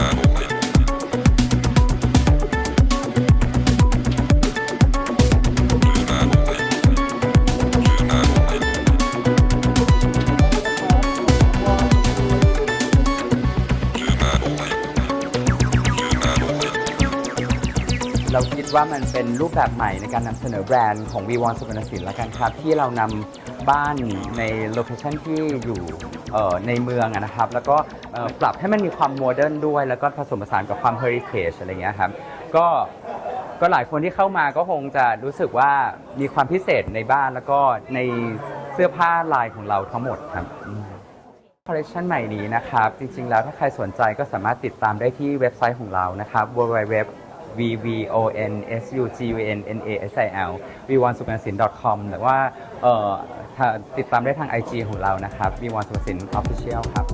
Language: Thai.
uh, เราคิดว่ามันเป็นรูปแบบใหม่ในการนำเสนอแบรนด์ของ v ีวอนสุวรรณสินแล้วกันครับ ที่เรานำบ้านในโลเคชันที่อยู่เอ่อในเมืองอะนะครับ แล้วก็เอ่อปรับให้มันมีความโมเดิร์นด้วย แล้วก็ผสมผสานกับความเฮอริเทจอะไรเงี้ยครับก็ก็หลายคนที่เข้ามาก็คงจะรู้สึกว่ามีความพิเศษในบ้านแล้วก็ในเสื้อผ้าลายของเราทั้งหมดครับ คอลเลคชันใหม่นี้นะครับ จริงๆ แล้วถ้าใครสนใจก็สามารถติดตามได้ที่เว็บไซต์ของเรานะครับ www v v o n s u g u n n a s i l v 1 s u p e r s i n com หรือว่าติดตามได้ทาง IG ของเรานะครับ v 1 s u p e r s i n official ครับ